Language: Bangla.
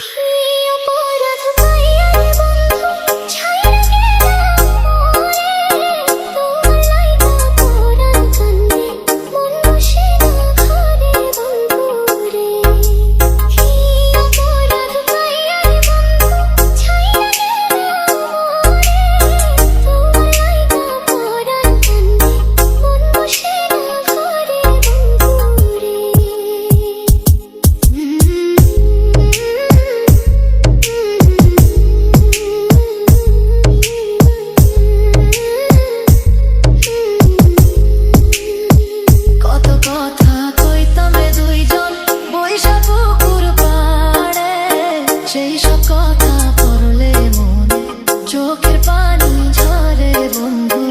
please. চোখের পানি ঝরে বন্ধু